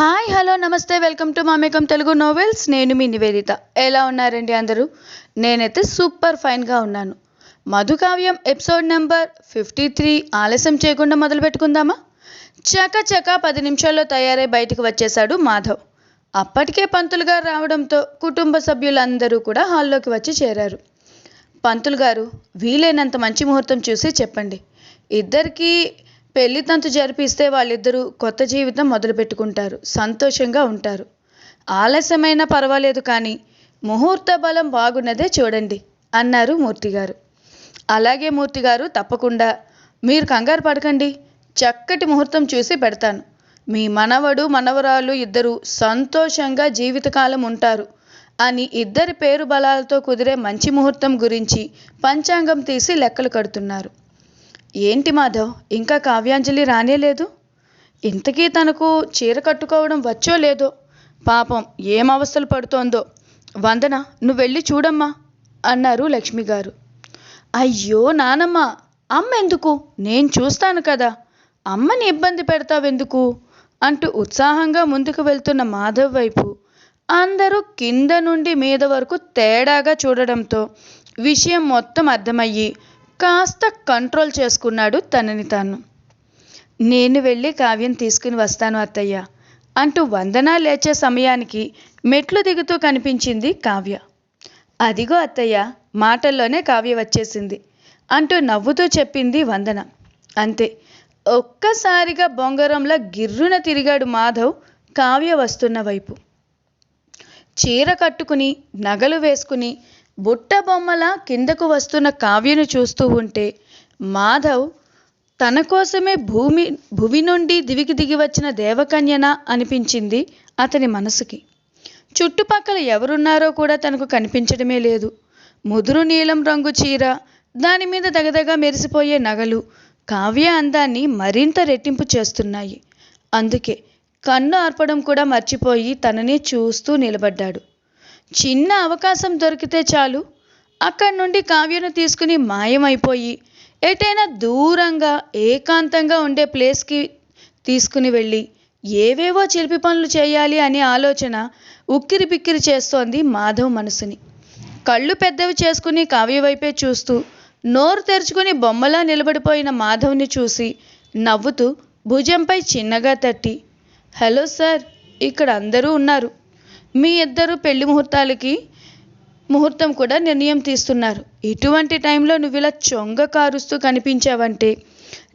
Hi hello namaste welcome to మామేకం Telugu novels. నేను మీ నివేదిత. ఎలా ఉన్నారండి అందరూ? నేనైతే సూపర్ ఫైన్గా ఉన్నాను. Madhukavyam episode number fifty three ఆలస్యం చేయకుండా మొదలు పెట్టుకుందామా? చక చక పది నిమిషాల్లో తయారై బయటికి వచ్చేశాడు మాధవ్. అప్పటికే పంతులు గారు రావడంతో కుటుంబ సభ్యులందరూ కూడా హాల్లోకి వచ్చి చేరారు. పంతులు గారు వీలైనంత మంచి ముహూర్తం చూసి చెప్పండి. ఇద్దరికీ పెళ్ళి తంతు జరిపిస్తే వాళ్ళిద్దరూ కొత్త జీవితం మొదలు పెట్టుకుంటారు. సంతోషంగా ఉంటారు. ఆలస్యమైనా పర్వాలేదు కానీ ముహూర్త బలం బాగున్నదే చూడండి అన్నారు మూర్తిగారు. అలాగే మూర్తిగారు తప్పకుండా మీరు కంగారు పడకండి. చక్కటి ముహూర్తం చూసి పెడతాను. మీ మనవడు మనవరాలు ఇద్దరు సంతోషంగా జీవితకాలం ఉంటారు అని ఇద్దరి పేరు బలాలతో కుదిరే మంచి ముహూర్తం గురించి పంచాంగం తీసి లెక్కలు కడుతున్నారు. ఏంటి మాధవ్? ఇంకా కావ్యాంజలి రానేలేదు ఇంతకీ తనకు చీర కట్టుకోవడం వచ్చో లేదో? పాపం ఏం అవస్థలు పడుతోందో? వందన నువ్వు వెళ్ళి చూడమ్మా అన్నారు లక్ష్మి గారు. అయ్యో నానమ్మ అమ్మ ఎందుకు? నేను చూస్తాను కదా. అమ్మని ఇబ్బంది పెడతావెందుకు అంటూ ఉత్సాహంగా ముందుకు వెళ్తున్న మాధవ్ వైపు అందరూ కింద నుండి మీద వరకు తేడాగా చూడడంతో విషయం మొత్తం అర్థమయ్యి కాస్త కంట్రోల్ చేసుకున్నాడు తనని తాను. నేను వెళ్ళి కావ్యం తీసుకుని వస్తాను అత్తయ్య అంటూ వందన లేచే సమయానికి మెట్లు దిగుతూ కనిపించింది కావ్య. అదిగో అత్తయ్య మాటల్లోనే కావ్య వచ్చేసింది అంటూ నవ్వుతూ చెప్పింది వందన. అంతే ఒక్కసారిగా బొంగరంలా గిర్రున తిరిగాడు మాధవ్ కావ్య వస్తున్న వైపు. చీర కట్టుకుని నగలు వేసుకుని బుట్ట బొమ్మల కిందకు వస్తున్న కావ్యను చూస్తూ ఉంటే మాధవ్ తన కోసమే భూమి భువి నుండి దివికి దిగి వచ్చిన దేవకన్యనా అనిపించింది అతని మనసుకి. చుట్టుపక్కల ఎవరున్నారో కూడా తనకు కనిపించడమే లేదు. ముదురు నీలం రంగు చీర దాని మీద దగదగా మెరిసిపోయే నగలు కావ్య అందాన్ని మరింత రెట్టింపు చేస్తున్నాయి. అందుకే కన్ను ఆర్పడం కూడా మర్చిపోయి తనని చూస్తూ నిలబడ్డాడు. చిన్న అవకాశం దొరికితే చాలు. అక్కడి నుండి కావ్యను తీసుకుని మాయమైపోయి ఎటైనా దూరంగా ఏకాంతంగా ఉండే ప్లేస్కి తీసుకుని వెళ్ళి ఏవేవో చిలిపి పనులు చేయాలి అనే ఆలోచన ఉక్కిరి బిక్కిరి చేస్తోంది మాధవ్ మనసుని. కళ్ళు పెద్దవి చేసుకుని కావ్య వైపే చూస్తూ నోరు తెరుచుకుని బొమ్మలా నిలబడిపోయిన మాధవ్ని చూసి నవ్వుతూ భుజంపై చిన్నగా తట్టి హలో సార్ ఇక్కడ అందరూ ఉన్నారు. మీ ఇద్దరు పెళ్ళి ముహూర్తాలకి ముహూర్తం కూడా నిర్ణయం తీస్తున్నారు. ఇటువంటి టైంలో నువ్వు ఇలా చొంగ కారుస్తూ కనిపించావంటే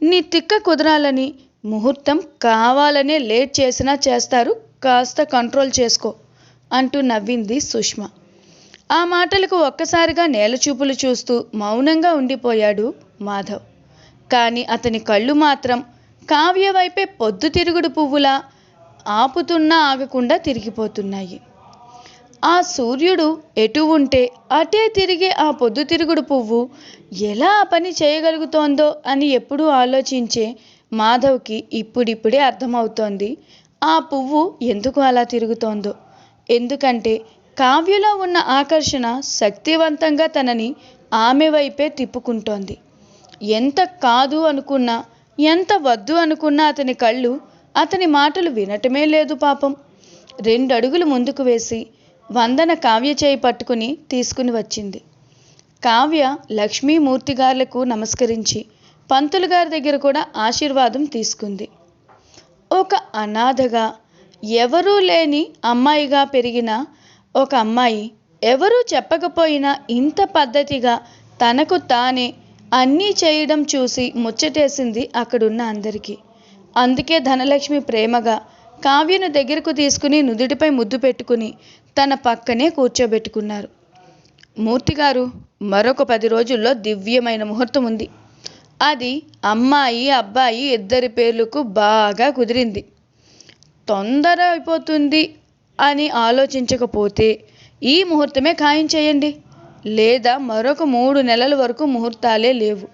నీ తిక్క కుదరాలని ముహూర్తం కావాలనే లేట్ చేసినా చేస్తారు. కాస్త కంట్రోల్ చేసుకో అంటూ నవ్వింది సుష్మ. ఆ మాటలకు ఒక్కసారిగా నేలచూపులు చూస్తూ మౌనంగా ఉండిపోయాడు మాధవ్. కానీ అతని కళ్ళు మాత్రం కావ్య వైపే పొద్దుతిరుగుడు పువ్వులా ఆపుతున్నా ఆగకుండా తిరిగిపోతున్నాయి. ఆ సూర్యుడు ఎటు ఉంటే అటే తిరిగే ఆ పొద్దుతిరుగుడు పువ్వు ఎలా ఆ పని చేయగలుగుతోందో అని ఎప్పుడూ ఆలోచించే మాధవ్కి ఇప్పుడిప్పుడే అర్థమవుతోంది. ఆ పువ్వు ఎందుకు అలా తిరుగుతోందో? ఎందుకంటే కావ్యలో ఉన్న ఆకర్షణ శక్తివంతంగా తనని ఆమె వైపే తిప్పుకుంటోంది. ఎంత కాదు అనుకున్నా ఎంత వద్దు అనుకున్నా అతని కళ్ళు అతని మాటలు వినటమే లేదు పాపం. రెండు అడుగులు ముందుకు వేసి వందన కావ్య చేయి పట్టుకుని తీసుకుని వచ్చింది. కావ్య లక్ష్మీమూర్తి గారులకు నమస్కరించి పంతులు గారి దగ్గర కూడా ఆశీర్వాదం తీసుకుంది. ఒక అనాథగా ఎవరూ లేని అమ్మాయిగా పెరిగిన ఒక అమ్మాయి ఎవరూ చెప్పకపోయినా ఇంత పద్ధతిగా తనకు తానే అన్నీ చేయడం చూసి ముచ్చటేసింది అక్కడున్న అందరికీ. అందుకే ధనలక్ష్మి ప్రేమగా కావ్యను దగ్గరకు తీసుకుని నుదుటిపై ముద్దు పెట్టుకుని తన పక్కనే కూర్చోబెట్టుకున్నారు. మూర్తిగారు మరొక పది రోజుల్లో దివ్యమైన ముహూర్తం ఉంది. అది అమ్మాయి అబ్బాయి ఇద్దరి పేర్లకు బాగా కుదిరింది. తొందర అయిపోతుంది అని ఆలోచించకపోతే ఈ ముహూర్తమే ఖాయం చేయండి. లేదా మరొక మూడు నెలల వరకు ముహూర్తాలే లేవు.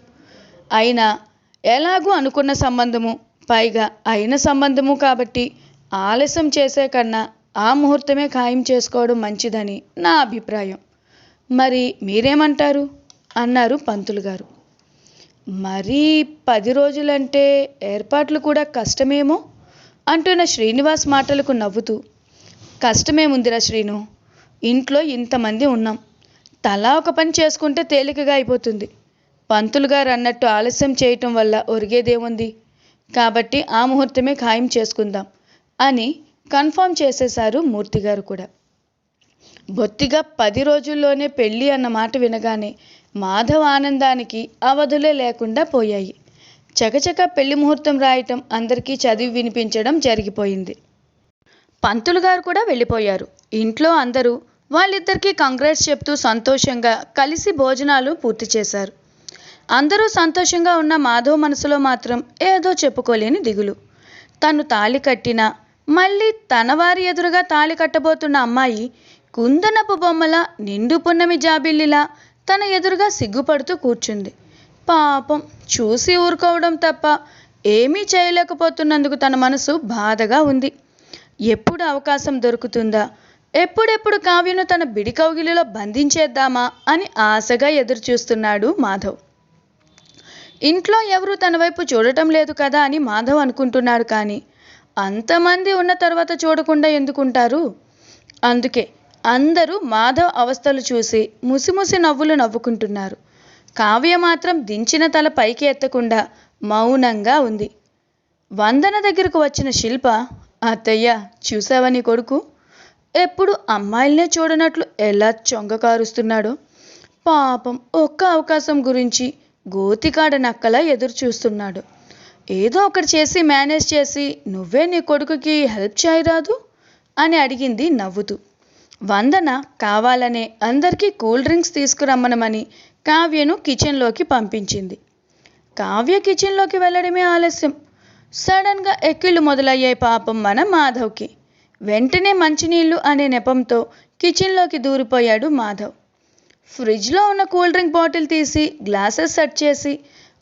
అయినా ఎలాగూ అనుకున్న సంబంధము పైగా అయిన సంబంధము కాబట్టి ఆలస్యం చేసే కన్నా ఆ ముహూర్తమే ఖాయం చేసుకోవడం మంచిదని నా అభిప్రాయం. మరి మీరేమంటారు? అన్నారు పంతులు గారు. మరీ పది రోజులంటే ఏర్పాట్లు కూడా కష్టమేమో? అంటున్న శ్రీనివాస్ మాటలకు నవ్వుతూ కష్టమేముందిరా శ్రీను ఇంట్లో ఇంతమంది ఉన్నాం. తలా ఒక పని చేసుకుంటే తేలికగా అయిపోతుంది. పంతులు గారు అన్నట్టు ఆలస్యం చేయటం వల్ల ఒరిగేదేముంది? కాబట్టి ఆ ముహూర్తమే ఖాయం చేసుకుందాం. అని కన్ఫర్మ్ చేసేశారు మూర్తి గారు కూడా. బొత్తిగా పది రోజుల్లోనే పెళ్ళి అన్న మాట వినగానే మాధవ్ ఆనందానికి అవధులే లేకుండా పోయాయి. చకచక పెళ్ళి ముహూర్తం రాయటం అందరికీ చదివి వినిపించడం జరిగిపోయింది. పంతులు గారు కూడా వెళ్ళిపోయారు. ఇంట్లో అందరూ వాళ్ళిద్దరికీ కంగ్రాట్స్ చెప్తూ సంతోషంగా కలిసి భోజనాలు పూర్తి చేశారు. అందరూ సంతోషంగా ఉన్న మాధవ్ మనసులో మాత్రం ఏదో చెప్పుకోలేని దిగులు. తను తాళి కట్టినా మళ్ళీ తన వారి ఎదురుగా తాళి కట్టబోతున్న అమ్మాయి కుందనపు బొమ్మల నిండు పున్నమి జాబిల్లిలా తన ఎదురుగా సిగ్గుపడుతూ కూర్చుంది. పాపం చూసి ఊరుకోవడం తప్ప ఏమీ చేయలేకపోతున్నందుకు తన మనసు బాధగా ఉంది. ఎప్పుడు అవకాశం దొరుకుతుందా? ఎప్పుడెప్పుడు కావ్యను తన బిడి కౌగిలిలో బంధించేద్దామా అని ఆశగా ఎదురుచూస్తున్నాడు మాధవ్. ఇంట్లో ఎవరు తన వైపు చూడటం లేదు కదా అని మాధవ్ అనుకుంటున్నాడు కానీ అంతమంది ఉన్న తర్వాత చూడకుండా ఎందుకుంటారు? అందుకే అందరూ మాధవ్ అవస్థలు చూసి ముసిముసి నవ్వులు నవ్వుకుంటున్నారు. కావ్య మాత్రం దించిన తల పైకి ఎత్తకుండా మౌనంగా ఉంది. వందన దగ్గరకు వచ్చిన శిల్ప అత్తయ్య చూసావా నీ కొడుకు? ఎప్పుడు అమ్మాయిలనే చూడనట్లు ఎలా చొంగ కారుస్తున్నాడో? పాపం ఒక్క అవకాశం గురించి గోతికాడ నక్కలా ఎదురు చూస్తున్నాడు ఏదో ఒకటి చేసి మేనేజ్ చేసి నువ్వే నీ కొడుకుకి హెల్ప్ చేయరాదు అని అడిగింది నవ్వుతూ. వందన కావాలనే అందరికీ కూల్ డ్రింక్స్ తీసుకురమ్మనమని కావ్యను కిచెన్లోకి పంపించింది. కావ్య కిచెన్లోకి వెళ్ళడమే ఆలస్యం. సడన్గా ఎక్కిళ్ళు మొదలయ్యాయి పాపం మన మాధవ్కి. వెంటనే మంచినీళ్ళు అనే నెపంతో కిచెన్లోకి దూరిపోయాడు మాధవ్. ఫ్రిడ్జ్లో ఉన్న కూల్ డ్రింక్ బాటిల్ తీసి గ్లాసెస్ సెట్ చేసి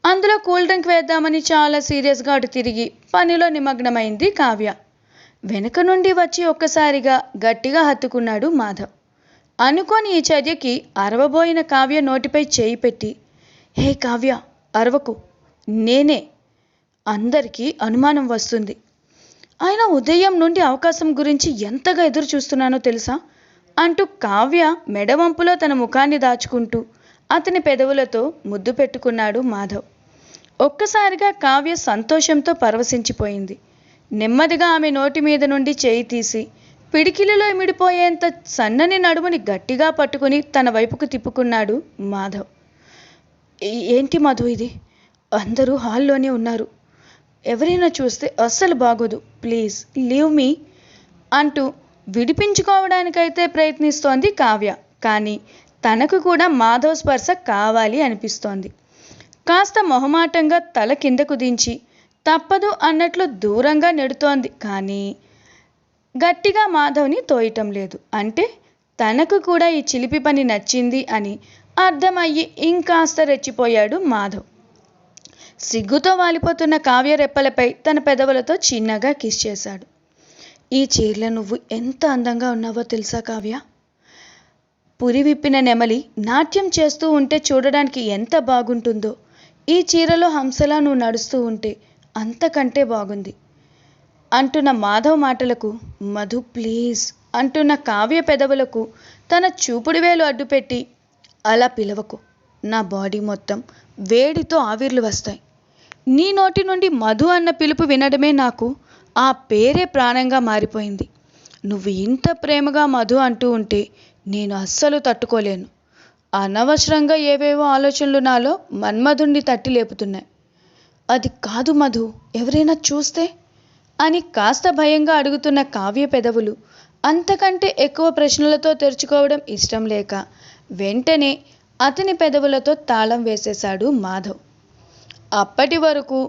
అందులో కూల్ డ్రింక్ వేద్దామని చాలా సీరియస్గా అటు తిరిగి పనిలో నిమగ్నమైంది కావ్య. వెనుక నుండి వచ్చి ఒక్కసారిగా గట్టిగా హత్తుకున్నాడు మాధవ్. అనుకోని ఈ చర్యకి అరవబోయిన కావ్య నోటిపై చేయి పెట్టి హే కావ్య అరవకు. నేనే. అందరికీ అనుమానం వస్తుంది. ఆయన ఉదయం నుండి అవకాశం గురించి ఎంతగా ఎదురు చూస్తున్నానో తెలుసా? అంటూ కావ్య మెడవంపులో తన ముఖాన్ని దాచుకుంటూ అతని పెదవులతో ముద్దు పెట్టుకున్నాడు మాధవ్. ఒక్కసారిగా కావ్య సంతోషంతో పరవశించిపోయింది. నెమ్మదిగా ఆమె నోటి మీద నుండి చేయి తీసి పిడికిలిలో ఇమిడిపోయేంత సన్నని నడుముని గట్టిగా పట్టుకుని తన వైపుకు తిప్పుకున్నాడు మాధవ్. ఏంటి మధు ఇది? అందరూ హాల్లోనే ఉన్నారు. ఎవరైనా చూస్తే అస్సలు బాగోదు. ప్లీజ్ లీవ్ మీ అంటూ విడిపించుకోవడానికైతే ప్రయత్నిస్తోంది కావ్య. కానీ తనకు కూడా మాధవ్ స్పర్శ కావాలి అనిపిస్తోంది. కాస్త మొహమాటంగా తల కిందకు దించి తప్పదు అన్నట్లు దూరంగా నెడుతోంది. కానీ గట్టిగా మాధవ్ని తోయటం లేదు. అంటే తనకు కూడా ఈ చిలిపి పని నచ్చింది అని అర్థమయ్యి ఇంకాస్త రెచ్చిపోయాడు మాధవ్. సిగ్గుతో వాలిపోతున్న కావ్య రెప్పలపై తన పెదవులతో చిన్నగా కిస్ చేశాడు. ఈ చీరలో నువ్వు ఎంత అందంగా ఉన్నావో తెలుసా కావ్య? పురి విప్పిన నెమలి నాట్యం చేస్తూ ఉంటే చూడడానికి ఎంత బాగుంటుందో ఈ చీరలో హంసలా నువ్వు నడుస్తూ ఉంటే అంతకంటే బాగుంది. అంటున్న మాధవ్ మాటలకు మధు ప్లీజ్ అంటున్న కావ్య పెదవులకు తన చూపుడు వేలు అడ్డుపెట్టి అలా పిలవకు. నా బాడీ మొత్తం వేడితో ఆవిర్లు వస్తాయి. నీ నోటి నుండి మధు అన్న పిలుపు వినడమే నాకు ఆ పేరే ప్రాణంగా మారిపోయింది. నువ్వు ఇంత ప్రేమగా మధు అంటూ ఉంటే నేను అస్సలు తట్టుకోలేను. అనవసరంగా ఏవేవో ఆలోచనలు నాలో మన్మధుణ్ణి తట్టి లేపుతున్నాయి. అది కాదు మధు ఎవరైనా చూస్తే? అని కాస్త భయంగా అడుగుతున్న కావ్య పెదవులు అంతకంటే ఎక్కువ ప్రశ్నలతో తెరుచుకోవడం ఇష్టం లేక వెంటనే అతని పెదవులతో తాళం వేసేశాడు మాధవ్. అప్పటి వరకు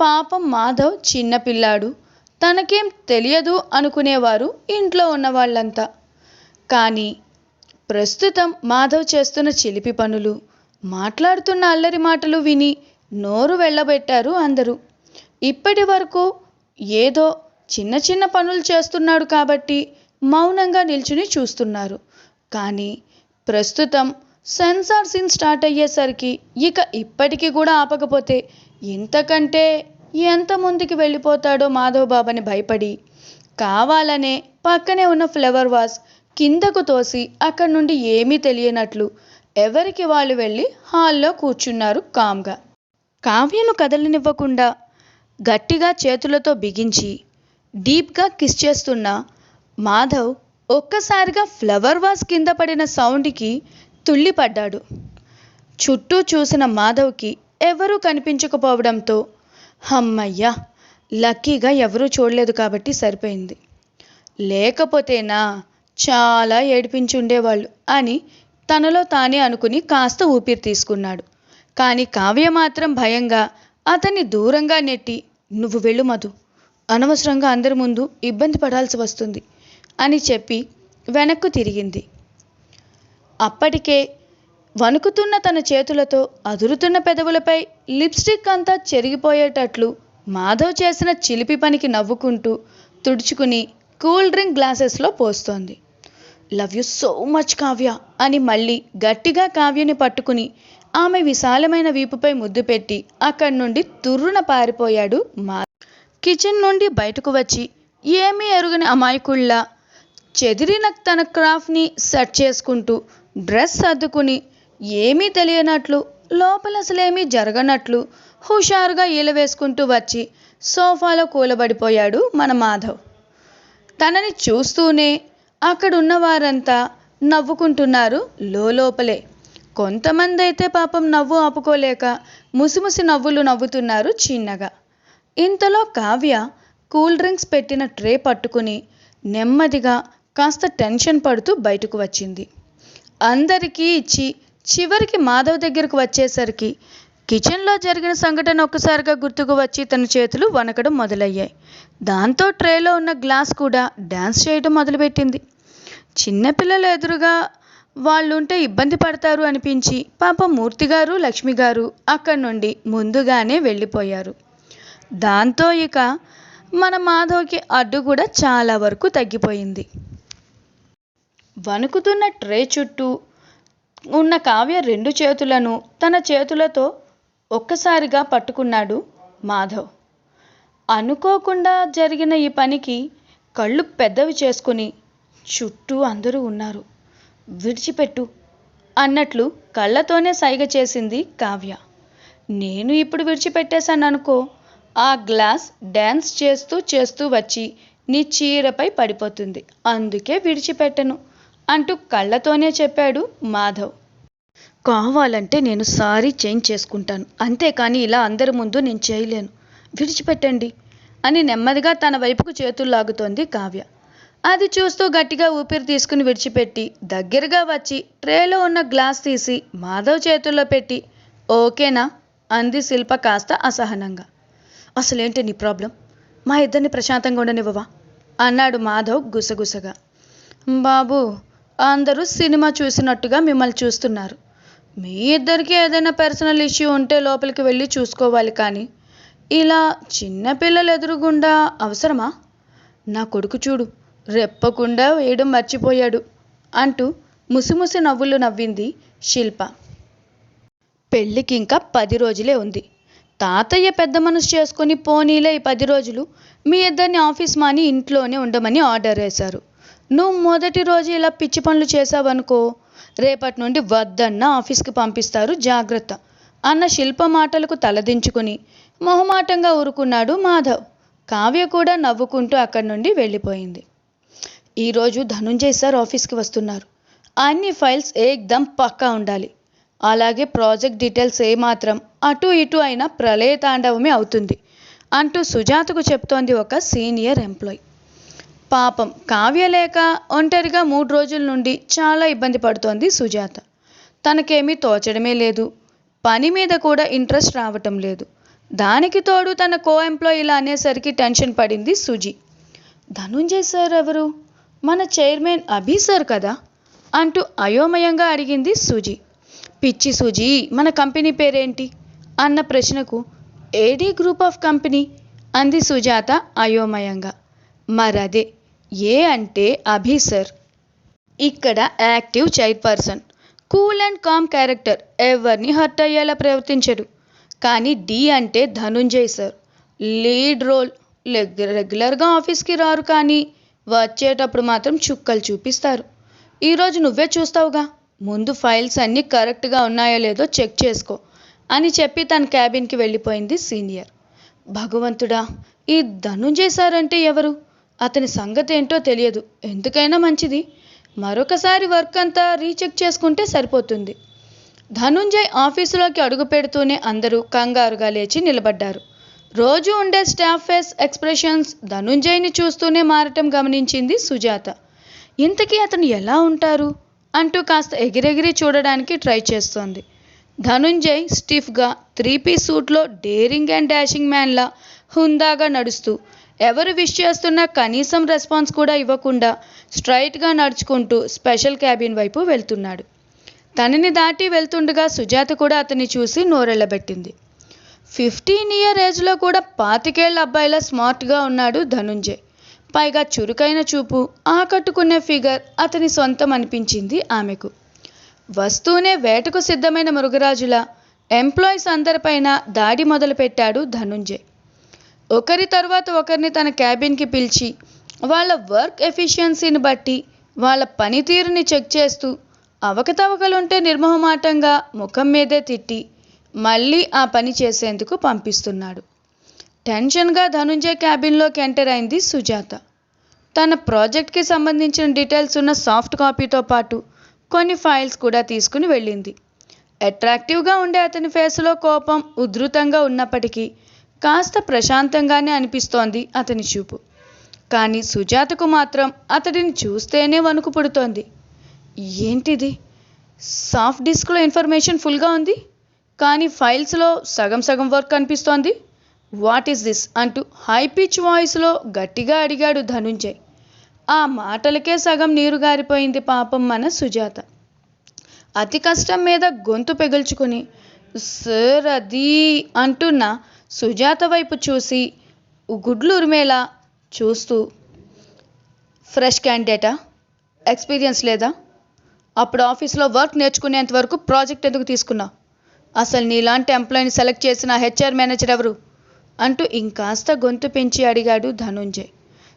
పాపం మాధవ్ చిన్నపిల్లాడు తనకేం తెలియదు అనుకునేవారు ఇంట్లో ఉన్న వాళ్ళంతా కానీ ప్రస్తుతం మాధవ్ చేస్తున్న చిలిపి పనులు. మాట్లాడుతున్న అల్లరి మాటలు విని నోరు వెళ్ళబెట్టారు అందరూ. ఇప్పటి వరకు ఏదో చిన్న చిన్న పనులు చేస్తున్నాడు కాబట్టి మౌనంగా నిల్చుని చూస్తున్నారు. కానీ ప్రస్తుతం సెన్సార్ సీన్ స్టార్ట్ అయ్యేసరికి ఇక ఇప్పటికీ కూడా ఆపకపోతే ఇంతకంటే ఎంత ముందుకి వెళ్ళిపోతాడో మాధవ్ బాబని భయపడి. కావాలనే పక్కనే ఉన్న ఫ్లవర్ వాస్ కిందకు తోసి అక్కడి నుండి ఏమీ తెలియనట్లు ఎవరికి వాళ్ళు వెళ్ళి హాల్లో కూర్చున్నారు కామ్గా. కావ్యను కదలనివ్వకుండా గట్టిగా చేతులతో బిగించి డీప్గా కిస్ చేస్తున్న మాధవ్ ఒక్కసారిగా ఫ్లవర్ వాస్ కింద పడిన సౌండ్కి తుళ్ళిపడ్డాడు. చుట్టూ చూసిన మాధవ్కి ఎవరూ కనిపించకపోవడంతో హమ్మయ్యా లక్కీగా ఎవరూ చూడలేదు కాబట్టి సరిపోయింది. లేకపోతేనా చాలా ఏడిపించి ఉండేవాళ్ళు అని తనలో తానే అనుకుని కాస్త ఊపిరి తీసుకున్నాడు. కానీ కావ్య మాత్రం భయంగా అతన్ని దూరంగా నెట్టి నువ్వు వెళ్ళు మధు అనవసరంగా అందరి ముందు ఇబ్బంది పడాల్సి వస్తుంది అని చెప్పి వెనక్కు తిరిగింది. అప్పటికే వణుకుతున్న తన చేతులతో అదురుతున్న పెదవులపై లిప్స్టిక్ అంతా చెరిగిపోయేటట్లు మాధవ్ చేసిన చిలిపి పనికి నవ్వుకుంటూ తుడుచుకుని కూల్ డ్రింక్ గ్లాసెస్లో పోస్తోంది. Love you so much Kavya అని మళ్ళీ గట్టిగా కావ్యని పట్టుకుని ఆమె విశాలమైన వీపుపై ముద్దు పెట్టి అక్కడి నుండి తుర్రున పారిపోయాడు మా కిచెన్ నుండి బయటకు వచ్చి ఏమీ ఎరుగని అమాయకుళ్ళ చెదిరిన తన క్రాఫ్ట్ని సెట్ చేసుకుంటూ డ్రెస్ సర్దుకుని ఏమీ తెలియనట్లు లోపల అసలేమీ జరగనట్లు హుషారుగా ఈల వేసుకుంటూ వచ్చి సోఫాలో కూలబడిపోయాడు మన మాధవ్. తనని చూస్తూనే అక్కడున్న వారంతా నవ్వుకుంటున్నారు లోపలే కొంతమంది అయితే పాపం నవ్వు ఆపుకోలేక ముసిముసి నవ్వులు నవ్వుతున్నారు చిన్నగా. ఇంతలో కావ్య కూల్ డ్రింక్స్ పెట్టిన ట్రే పట్టుకుని నెమ్మదిగా కాస్త టెన్షన్ పడుతూ బయటకు వచ్చింది. అందరికీ ఇచ్చి చివరికి మాధవ్ దగ్గరకు వచ్చేసరికి కిచెన్లో జరిగిన సంఘటన ఒక్కసారిగా గుర్తుకు వచ్చి తన చేతులు వణకడం మొదలయ్యాయి. దాంతో ట్రేలో ఉన్న గ్లాస్ కూడా డ్యాన్స్ చేయడం మొదలుపెట్టింది. చిన్నపిల్లలు ఎదురుగా వాళ్ళుంటే ఇబ్బంది పడతారు అనిపించి పాప మూర్తి గారు లక్ష్మి గారు అక్కడి నుండి ముందుగానే వెళ్ళిపోయారు. దాంతో ఇక మన మాధవ్కి అడ్డు కూడా చాలా వరకు తగ్గిపోయింది. వణుకుతున్న ట్రే చుట్టూ ఉన్న కావ్య రెండు చేతులను తన చేతులతో ఒక్కసారిగా పట్టుకున్నాడు మాధవ్. అనుకోకుండా జరిగిన ఈ పనికి కళ్ళు పెద్దవి చేసుకుని చుట్టూ అందరూ ఉన్నారు. విడిచిపెట్టు అన్నట్లు కళ్ళతోనే సైగ చేసింది కావ్య. నేను ఇప్పుడు విడిచిపెట్టేశాను అనుకో ఆ గ్లాస్ డ్యాన్స్ చేస్తూ చేస్తూ వచ్చి నీ చీరపై పడిపోతుంది. అందుకే విడిచిపెట్టను అంటూ కళ్ళతోనే చెప్పాడు మాధవ్. కావాలంటే నేను సారీ చేంజ్ చేసుకుంటాను. అంతేకాని ఇలా అందరి ముందు నేను చేయలేను. విడిచిపెట్టండి అని నెమ్మదిగా తన వైపుకు చేతులు లాగుతోంది కావ్య. అది చూస్తూ గట్టిగా ఊపిరి తీసుకుని విడిచిపెట్టి దగ్గరగా వచ్చి ట్రేలో ఉన్న గ్లాస్ తీసి మాధవ్ చేతుల్లో పెట్టి ఓకేనా? అంది శిల్ప కాస్త అసహనంగా. అసలేంటి నీ ప్రాబ్లం? మా ఇద్దరిని ప్రశాంతంగా ఉండనివ్వవా? అన్నాడు మాధవ్ గుసగుసగా. బాబు అందరూ సినిమా చూసినట్టుగా మిమ్మల్ని చూస్తున్నారు. మీ ఇద్దరికి ఏదైనా పర్సనల్ ఇష్యూ ఉంటే లోపలికి వెళ్ళి చూసుకోవాలి కానీ ఇలా చిన్నపిల్లలు ఎదురుగుండా అవసరమా? నా కొడుకు చూడు రెప్పకుండా వేయడం మర్చిపోయాడు అంటూ ముసిముసి నవ్వులు నవ్వింది శిల్ప. పెళ్ళికి ఇంకా పది రోజులే ఉంది. తాతయ్య పెద్ద మనసు చేసుకొని పోనీలే ఈ పది రోజులు. మీ ఇద్దరిని ఆఫీస్ మాని ఇంట్లోనే ఉండమని ఆర్డర్ వేశారు. నువ్వు మొదటి రోజు ఇలా పిచ్చి పనులు చేసావనుకో రేపటి నుండి వద్దన్న ఆఫీస్కి పంపిస్తారు జాగ్రత్త. అన్న శిల్ప మాటలకు తలదించుకుని మొహమాటంగా ఊరుకున్నాడు మాధవ్. కావ్య కూడా నవ్వుకుంటూ అక్కడి నుండి వెళ్ళిపోయింది. ఈరోజు ధనుంజయ్ సార్ ఆఫీస్కి వస్తున్నారు. అన్ని ఫైల్స్ ఏకదం పక్కా ఉండాలి. అలాగే ప్రాజెక్ట్ డీటెయిల్స్ ఏమాత్రం అటు ఇటు అయినా ప్రళయ తాండవమే అవుతుంది అంటూ సుజాతకు చెప్తోంది ఒక సీనియర్ ఎంప్లాయ్. పాపం. కావ్య లేక ఒంటరిగా మూడు రోజుల నుండి చాలా ఇబ్బంది పడుతోంది సుజాత. తనకేమీ తోచడమే లేదు. పని మీద కూడా ఇంట్రెస్ట్ రావటం లేదు. దానికి తోడు తన కో ఎంప్లాయ్ ఇలా అనేసరికి టెన్షన్ పడింది సుజి. ధనుంజయ్ సార్ ఎవరు? మన చైర్మన్ అభి సార్ కదా? అంటూ అయోమయంగా అడిగింది సుజి. పిచ్చి సుజీ మన కంపెనీ పేరేంటి? అన్న ప్రశ్నకు ఏడీ గ్రూప్ ఆఫ్ కంపెనీ? అంది సుజాత అయోమయంగా. మరదే ఏ అంటే అభి సార్ ఇక్కడ active chairperson cool and calm character. ఎవరిని హర్ట్ అయ్యేలా ప్రవర్తించడు. కానీ డి అంటే ధనుంజయ్ సార్ లీడ్ రోల్. రెగ్యులర్గా ఆఫీస్కి రారు కానీ వచ్చేటప్పుడు మాత్రం చుక్కలు చూపిస్తారు. ఈరోజు నువ్వే చూస్తావుగా? ముందు ఫైల్స్ అన్నీ కరెక్ట్గా ఉన్నాయో లేదో చెక్ చేసుకో అని చెప్పి తన క్యాబిన్కి వెళ్ళిపోయింది సీనియర్. భగవంతుడా ఈ ధనుంజయ్ సార్ అంటే ఎవరు? అతని సంగతి ఏంటో తెలియదు. ఎందుకైనా మంచిది. మరొకసారి వర్క్ అంతా రీచెక్ చేసుకుంటే సరిపోతుంది. ధనుంజయ్ ఆఫీసులోకి అడుగు పెడుతూనే అందరూ కంగారుగా లేచి నిలబడ్డారు. రోజు ఉండే స్టాఫ్ ఫేస్ ఎక్స్ప్రెషన్స్ ధనుంజయ్ని చూస్తూనే మారటం గమనించింది సుజాత. ఇంతకీ అతను ఎలా ఉంటారు? అంటూ కాస్త ఎగిరెగిరి చూడడానికి ట్రై చేస్తోంది. ధనుంజయ్ స్టిఫ్గా త్రీ పీస్ సూట్లో డేరింగ్ అండ్ డాషింగ్ మ్యాన్లా హుందాగా నడుస్తూ ఎవరు విష్ చేస్తున్నా కనీసం రెస్పాన్స్ కూడా ఇవ్వకుండా స్ట్రైట్గా నడుచుకుంటూ స్పెషల్ క్యాబిన్ వైపు వెళ్తున్నాడు. తనని దాటి వెళ్తుండగా సుజాత కూడా అతన్ని చూసి నోరెళ్ళబెట్టింది. ఫిఫ్టీన్ ఇయర్ ఏజ్లో కూడా పాతికేళ్ళ అబ్బాయిలా స్మార్ట్గా ఉన్నాడు ధనుంజయ్. పైగా చురుకైన చూపు ఆకట్టుకునే ఫిగర్ అతని సొంతం అనిపించింది ఆమెకు. వస్తూనే వేటకు సిద్ధమైన మృగరాజుల ఎంప్లాయీస్ అందరిపైన దాడి మొదలుపెట్టాడు ధనుంజయ్. ఒకరి తర్వాత ఒకరిని తన క్యాబిన్కి పిలిచి వాళ్ళ వర్క్ ఎఫిషియన్సీని బట్టి వాళ్ళ పనితీరుని చెక్ చేస్తూ అవకతవకలుంటే నిర్మోహమాటంగా ముఖం మీదే తిట్టి మళ్ళీ ఆ పని చేసేందుకు పంపిస్తున్నాడు. టెన్షన్గా ధనుంజయ్ క్యాబిన్లోకి ఎంటర్ అయింది సుజాత. తన ప్రాజెక్ట్కి సంబంధించిన డీటెయిల్స్ ఉన్న సాఫ్ట్ కాపీతో పాటు కొన్ని ఫైల్స్ కూడా తీసుకుని వెళ్ళింది. అట్రాక్టివ్గా ఉండే అతని ఫేస్లో కోపం ఉధృతంగా ఉన్నప్పటికీ కాస్త ప్రశాంతంగానే అనిపిస్తోంది అతని చూపు. కానీ సుజాతకు మాత్రం అతడిని చూస్తేనే వణుకు పుడుతోంది. ఏంటిది? సాఫ్ట్ డిస్క్లో ఇన్ఫర్మేషన్ ఫుల్గా ఉంది? కానీ ఫైల్స్లో సగం సగం వర్క్ కనిపిస్తోంది వాట్ ఈస్ దిస్? అంటూ హై పిచ్ వాయిస్లో గట్టిగా అడిగాడు ధనుంజయ్. ఆ మాటలకే సగం నీరు గారిపోయింది పాపం మన సుజాత. అతి కష్టం మీద గొంతు పెగుల్చుకుని సార్ అది అంటున్న సుజాత వైపు చూసి గుడ్లు ఉరిమేలా చూస్తూ ఫ్రెష్ క్యాండిడేటా ఎక్స్పీరియన్స్ లేదా? అప్పుడు ఆఫీస్లో వర్క్ నేర్చుకునేంత వరకు ప్రాజెక్ట్ ఎందుకు తీసుకున్నా? అసలు నీలాంటి ఎంప్లాయీని సెలెక్ట్ చేసిన హెచ్ఆర్ మేనేజర్ ఎవరు? అంటూ ఇంకాస్త గొంతు పెంచి అడిగాడు ధనుంజయ్.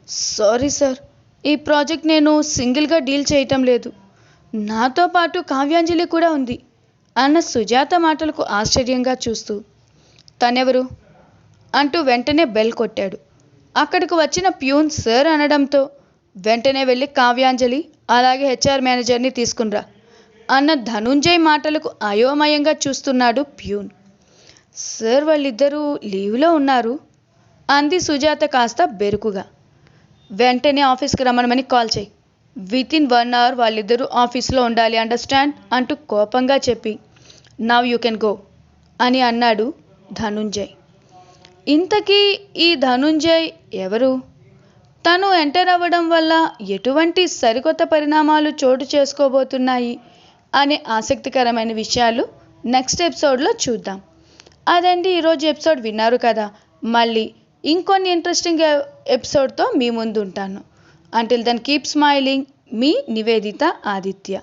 సారీ సార్ ఈ ప్రాజెక్ట్ నేను సింగిల్గా డీల్ చేయటం లేదు. నాతో పాటు కావ్యాంజలి కూడా ఉంది అన్న సుజాత మాటలకు ఆశ్చర్యంగా చూస్తూ తనెవరు? అంటూ వెంటనే బెల్ కొట్టాడు. అక్కడికి వచ్చిన ప్యూన్ సార్ అనడంతో వెంటనే వెళ్ళి కావ్యాంజలి అలాగే హెచ్ఆర్ మేనేజర్ని తీసుకునిరా అన్న ధనుంజయ్ మాటలకు అయోమయంగా చూస్తున్నాడు ప్యూన్. సార్ వాళ్ళిద్దరూ లీవ్లో ఉన్నారు అంది సుజాత కాస్త బెరుకుగా. వెంటనే ఆఫీస్కి రమ్మనమని కాల్ చేయి. విత్ ఇన్ వన్ అవర్ వాళ్ళిద్దరూ ఆఫీస్లో ఉండాలి అండర్స్టాండ్? అంటూ కోపంగా చెప్పి నవ్ యూ కెన్ గో అని అన్నాడు ధనుంజయ్. ఇంతకీ ఈ ధనుంజయ్ ఎవరు? తను ఎంటర్ అవ్వడం వల్ల ఎటువంటి సరికొత్త పరిణామాలు చోటు చేసుకోబోతున్నాయి అనే ఆసక్తికరమైన విషయాలు నెక్స్ట్ ఎపిసోడ్లో చూద్దాం. అదండి ఈరోజు ఎపిసోడ్ విన్నారు కదా. మళ్ళీ ఇంకొన్ని ఇంట్రెస్టింగ్ ఎపిసోడ్తో మీ ముందు ఉంటాను అంటిల్ దెన్ కీప్ స్మైలింగ్ మీ నివేదిత ఆదిత్య.